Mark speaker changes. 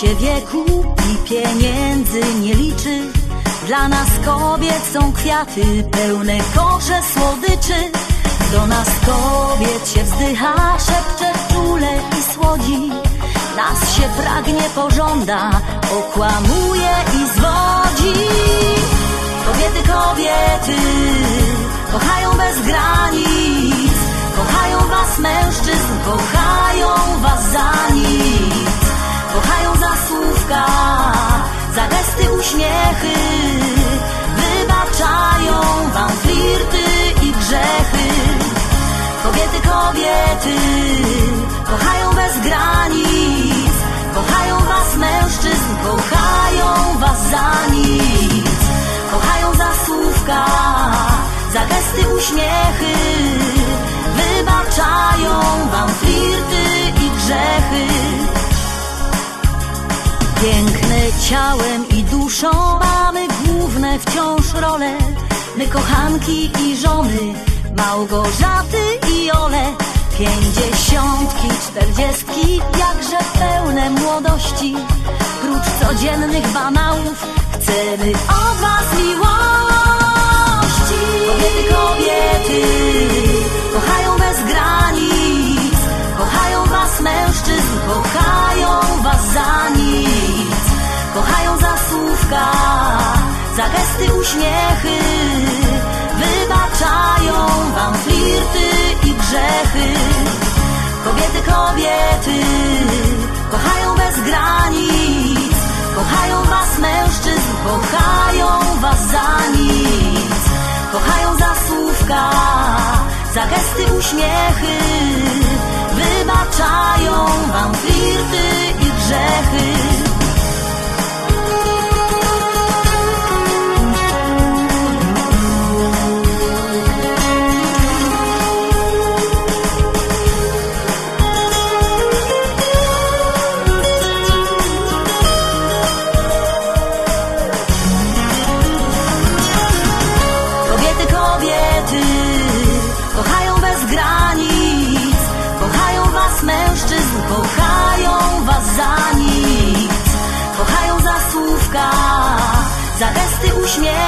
Speaker 1: się wieku i pieniędzy nie liczy. Dla nas kobiet są kwiaty, pełne kosze słodyczy. Do nas kobiet się wzdycha, szepcze czule i słodzi. Nas się pragnie, pożąda, okłamuje i zwodzi. Kobiety, kobiety, kochają bez granic. Uśmiechy. Wybaczają wam flirty i grzechy. Kobiety, kobiety, kochają bez granic. Kochają was mężczyzn, kochają was za nic. Kochają za słówka, za gesty, uśmiechy. Wybaczają wam flirty i grzechy. Piękne ciałem i duszą mamy główne wciąż role. My kochanki i żony, Małgorzaty i Ole. Pięćdziesiątki, czterdziestki, jakże pełne młodości. Prócz codziennych banałów, chcemy od was miłości. Uśmiechy. Wybaczają wam flirty i grzechy. Kobiety, kobiety, kochają bez granic. Kochają was mężczyzn, kochają was za nic. Kochają za słówka, za gesty, uśmiechy. Gesty,